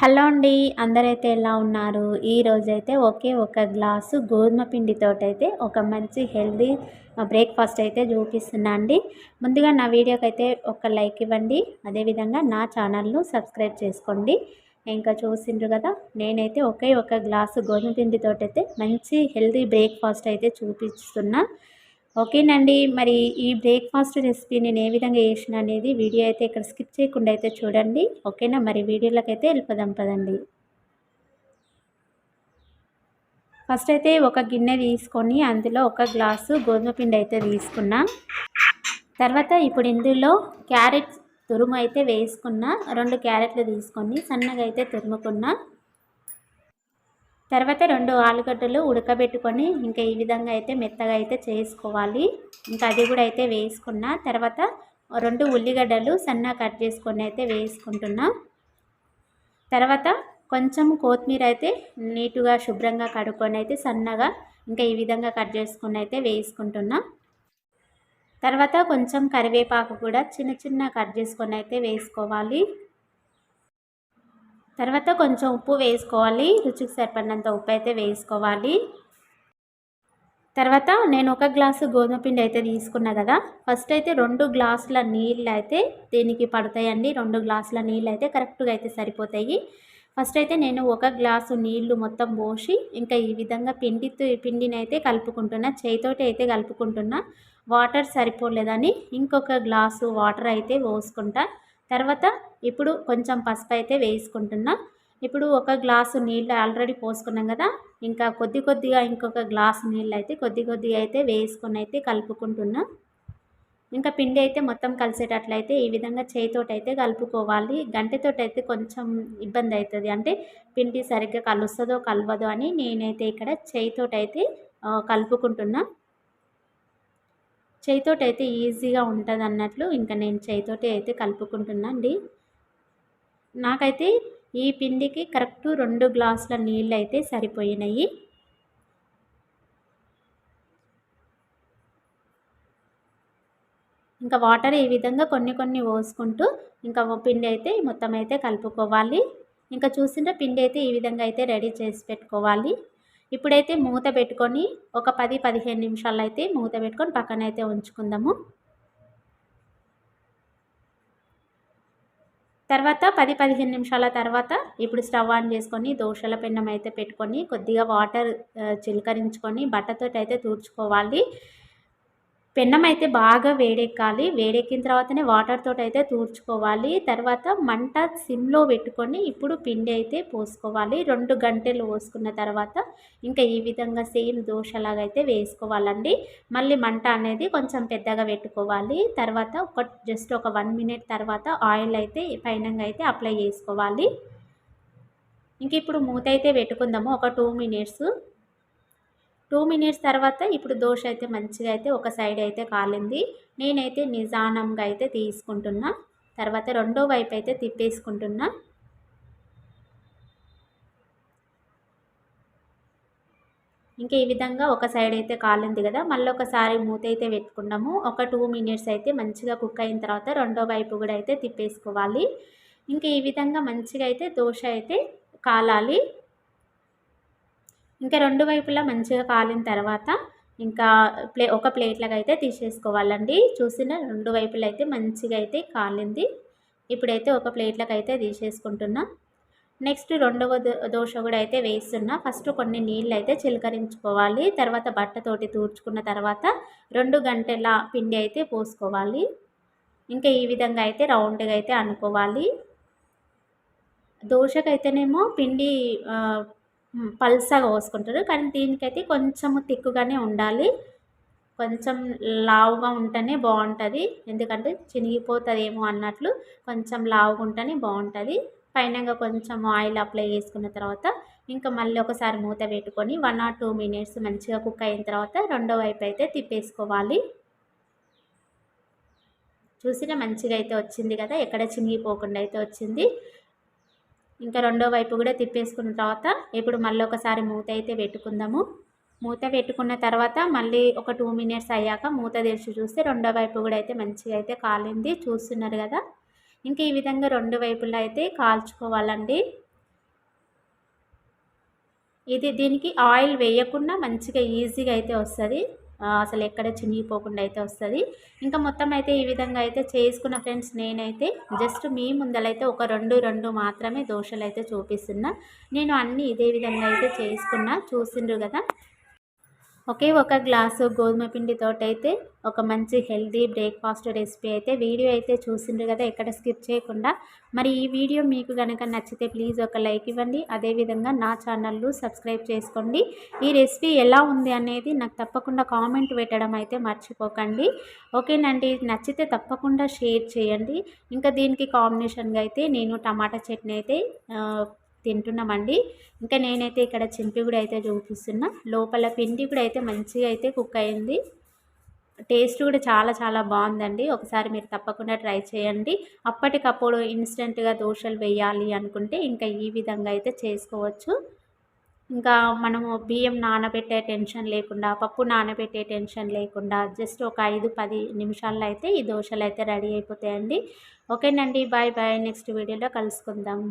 Hello అండి అందరైతే ఎలా ఉన్నారు? ఈరోజైతే ఒకే ఒక గ్లాసు గోధుమ పిండితోటైతే ఒక మంచి హెల్దీ బ్రేక్ఫాస్ట్ అయితే చూపిస్తున్నా అండి. ముందుగా నా వీడియోకి అయితే ఒక లైక్ ఇవ్వండి. అదేవిధంగా నా ఛానల్ను సబ్స్క్రైబ్ చేసుకోండి. ఇంకా చూసిండ్రు కదా నేనైతే ఒకే ఒక గ్లాసు గోధుమ పిండితోటైతే మంచి హెల్దీ బ్రేక్ఫాస్ట్ అయితే చూపిస్తున్నా. ఓకేనండి. మరి ఈ బ్రేక్ఫాస్ట్ రెసిపీ నేను ఏ విధంగా చేసిన అనేది వీడియో అయితే ఇక్కడ స్కిప్ చేయకుండా అయితే చూడండి. ఓకేనా? మరి వీడియోలోకి అయితే వెళ్ళిపోదాం పదండి. ఫస్ట్ అయితే ఒక గిన్నె తీసుకొని అందులో ఒక గ్లాసు గోధుమ పిండి అయితే తీసుకున్నా. తర్వాత ఇప్పుడు ఇందులో క్యారెట్ తురుము అయితే వేసుకున్నా. రెండు క్యారెట్లు తీసుకొని సన్నగా అయితే తురుముకున్నా. తర్వాత రెండు ఆలుగడ్డలు ఉడకబెట్టుకొని ఇంకా ఈ విధంగా అయితే మెత్తగా అయితే చేసుకోవాలి. ఇంకా అది కూడా అయితే వేసుకున్న. తర్వాత రెండు ఉల్లిగడ్డలు సన్నగా కట్ చేసుకొని అయితే వేసుకుంటున్నా. తర్వాత కొంచెం కొత్తిమీర అయితే నీటుగా శుభ్రంగా కడుక్కొని అయితే సన్నగా ఇంకా ఈ విధంగా కట్ చేసుకొని అయితే వేసుకుంటున్నా. తర్వాత కొంచెం కరివేపాకు కూడా చిన్న చిన్న కట్ చేసుకొని అయితే వేసుకోవాలి. తర్వాత కొంచెం ఉప్పు వేసుకోవాలి రుచికి సరిపడినంత ఉప్పు అయితే వేసుకోవాలి. తర్వాత నేను ఒక గ్లాసు గోధుమ పిండి అయితే తీసుకున్నా కదా ఫస్ట్ అయితే రెండు గ్లాసుల నీళ్ళు అయితే దీనికి పడతాయండి. రెండు గ్లాసుల నీళ్ళు అయితే కరెక్ట్గా అయితే సరిపోతాయి. ఫస్ట్ అయితే నేను ఒక గ్లాసు నీళ్ళు మొత్తం పోసి ఇంకా ఈ విధంగా పిండితో పిండిని అయితే కలుపుకుంటున్నా చేయితోటి అయితే కలుపుకుంటున్నా. వాటర్ సరిపోలేదని ఇంకొక గ్లాసు వాటర్ అయితే పోసుకుంటా. తర్వాత ఇప్పుడు కొంచెం పసుపు అయితే వేసుకుంటున్నా. ఇప్పుడు ఒక గ్లాసు నీళ్ళు ఆల్రెడీ పోసుకున్నాం కదా ఇంకా కొద్ది కొద్దిగా ఇంకొక గ్లాసు నీళ్ళు అయితే కొద్ది కొద్దిగా అయితే వేసుకొని అయితే కలుపుకుంటున్నా. ఇంకా పిండి అయితే మొత్తం కలిసేటట్లయితే ఈ విధంగా చేయితోటి అయితే కలుపుకోవాలి. గంటతోటి అయితే కొంచెం ఇబ్బంది అవుతుంది. అంటే పిండి సరిగ్గా కలుస్తుందో కలవదో అని నేనైతే ఇక్కడ చేయితోటి అయితే కలుపుకుంటున్నా. చేయితోటి అయితే ఈజీగా ఉంటుంది అన్నట్లు ఇంకా నేను చేయితోటి అయితే కలుపుకుంటున్నా అండి నాకైతే ఈ పిండికి కరెక్ట్ రెండు గ్లాసుల నీళ్ళు అయితే సరిపోయినాయి. ఇంకా వాటర్ ఈ విధంగా కొన్ని కొన్ని పోసుకుంటూ ఇంకా పిండి అయితే మొత్తం అయితే కలుపుకోవాలి. ఇంకా చూసిన పిండి అయితే ఈ విధంగా అయితే రెడీ చేసి పెట్టుకోవాలి. ఇప్పుడైతే మూత పెట్టుకొని ఒక పది పదిహేను నిమిషాలు అయితే మూత పెట్టుకొని పక్కన అయితే ఉంచుకుందాము. తర్వాత పది పదిహేను నిమిషాల తర్వాత ఇప్పుడు స్టవ్ ఆన్ చేసుకొని దోశల పెన్నం అయితే పెట్టుకొని కొద్దిగా వాటర్ చిలకరించుకొని బట్టతో అయితే తూర్చుకోవాలి పెన్నం అయితే బాగా వేడెక్కాలి. వేడెక్కిన తర్వాతనే వాటర్ అయితే తూర్చుకోవాలి. తర్వాత మంట సిమ్లో పెట్టుకొని ఇప్పుడు పిండి అయితే పోసుకోవాలి. రెండు గంటలు పోసుకున్న తర్వాత ఇంకా ఈ విధంగా సేమ్ దోశలాగా అయితే వేసుకోవాలండి. మళ్ళీ మంట అనేది కొంచెం పెద్దగా పెట్టుకోవాలి. తర్వాత ఒక జస్ట్ ఒక వన్ మినిట్ తర్వాత ఆయిల్ అయితే పైన అయితే అప్లై చేసుకోవాలి. ఇంక ఇప్పుడు మూత అయితే పెట్టుకుందాము. ఒక టూ మినిట్స్ టూ మినిట్స్ తర్వాత ఇప్పుడు దోశ అయితే మంచిగా అయితే ఒక సైడ్ అయితే కాలింది. నేనైతే నిజానంగా అయితే తీసుకుంటున్నా. తర్వాత రెండో వైపు అయితే తిప్పేసుకుంటున్నా. ఇంకా ఈ విధంగా ఒక సైడ్ అయితే కాలింది కదా మళ్ళీ ఒకసారి మూత అయితే పెట్టుకున్నాము. ఒక టూ మినిట్స్ అయితే మంచిగా కుక్ అయిన తర్వాత రెండో వైపు కూడా అయితే తిప్పేసుకోవాలి. ఇంకా ఈ విధంగా మంచిగా అయితే దోశ అయితే కాలాలి. ఇంకా రెండు వైపులా మంచిగా కాలిన తర్వాత ఇంకా ప్లే ఒక ప్లేట్లకు అయితే తీసేసుకోవాలండి. చూసిన రెండు వైపులు అయితే మంచిగా అయితే కాలింది. ఇప్పుడైతే ఒక ప్లేట్లకు అయితే తీసేసుకుంటున్నా. నెక్స్ట్ రెండవ దోశ కూడా అయితే వేస్తున్నా. ఫస్ట్ కొన్ని నీళ్ళు అయితే చిలకరించుకోవాలి. తర్వాత బట్టతోటి తూర్చుకున్న తర్వాత రెండు గంటల పిండి అయితే పోసుకోవాలి. ఇంకా ఈ విధంగా అయితే రౌండ్గా అయితే అనుకోవాలి. దోశకైతేనేమో పిండి పల్సగా పోసుకుంటారు. కానీ దీనికైతే కొంచెం తిక్కుగానే ఉండాలి. కొంచెం లావుగా ఉంటేనే బాగుంటుంది. ఎందుకంటే చినిగిపోతుందేమో అన్నట్లు కొంచెం లావుగా ఉంటేనే బాగుంటుంది. పైన కొంచెం ఆయిల్ అప్లై చేసుకున్న తర్వాత ఇంకా మళ్ళీ ఒకసారి మూత పెట్టుకొని వన్ ఆర్ టూ మినిట్స్ మంచిగా కుక్ అయిన తర్వాత రెండో వైపు అయితే తిప్పేసుకోవాలి. చూసిన మంచిగా అయితే వచ్చింది కదా. ఎక్కడ చినిగిపోకుండా అయితే వచ్చింది. ఇంకా రెండో వైపు కూడా తిప్పేసుకున్న తర్వాత ఇప్పుడు మళ్ళీ ఒకసారి మూత అయితే పెట్టుకుందాము. మూత పెట్టుకున్న తర్వాత మళ్ళీ ఒక టూ మినిట్స్ అయ్యాక మూత తెరిచి చూస్తే రెండో వైపు కూడా అయితే మంచిగా అయితే కాలింది. చూస్తున్నారు కదా? ఇంకా ఈ విధంగా రెండు వైపులా అయితే కాల్చుకోవాలండి. ఇది దీనికి ఆయిల్ వేయకుండా మంచిగా ఈజీగా అయితే వస్తుంది. అసలు ఎక్కడ చినిగిపోకుండా అయితే వస్తుంది. ఇంకా మొత్తం అయితే ఈ విధంగా అయితే చేసుకున్న ఫ్రెండ్స్ నేనైతే జస్ట్ మీ ముందలైతే ఒక రెండు రెండు మాత్రమే దోశలు అయితే చూపిస్తున్నా. నేను అన్నీ ఇదే విధంగా అయితే చేసుకున్నా చూసిండ్రు కదా. ఒకే ఒక గ్లాసు గోధుమ పిండితో అయితే ఒక మంచి హెల్దీ బ్రేక్ఫాస్ట్ రెసిపీ అయితే వీడియో అయితే చూసిండ్రు కదా ఎక్కడ స్కిప్ చేయకుండా. మరి ఈ వీడియో మీకు కనుక నచ్చితే ప్లీజ్ ఒక లైక్ ఇవ్వండి అదేవిధంగా నా ఛానల్ను సబ్స్క్రైబ్ చేసుకోండి. ఈ రెసిపీ ఎలా ఉంది అనేది నాకు తప్పకుండా కామెంట్ పెట్టడం అయితే మర్చిపోకండి. ఓకేనండి నచ్చితే తప్పకుండా షేర్ చేయండి. ఇంకా దీనికి కాంబినేషన్గా అయితే నేను టమాటా చట్నీ అయితే తింటున్నామండి. ఇంకా నేనైతే ఇక్కడ చింపి కూడా అయితే చూపిస్తున్నా. లోపల పిండి కూడా అయితే మంచిగా అయితే కుక్ అయింది. టేస్ట్ కూడా చాలా చాలా బాగుందండి. ఒకసారి మీరు తప్పకుండా ట్రై చేయండి. అప్పటికప్పుడు ఇన్స్టెంట్గా దోశలు వేయాలి అనుకుంటే ఇంకా ఈ విధంగా అయితే చేసుకోవచ్చు. ఇంకా మనము బియ్యం నానబెట్టే టెన్షన్ లేకుండా పప్పు నానబెట్టే టెన్షన్ లేకుండా జస్ట్ ఒక ఐదు పది నిమిషాల్లో అయితే ఈ దోశలు అయితే రెడీ అయిపోతాయండి. ఓకేనండి. Bye bye. నెక్స్ట్ వీడియోలో కలుసుకుందాం.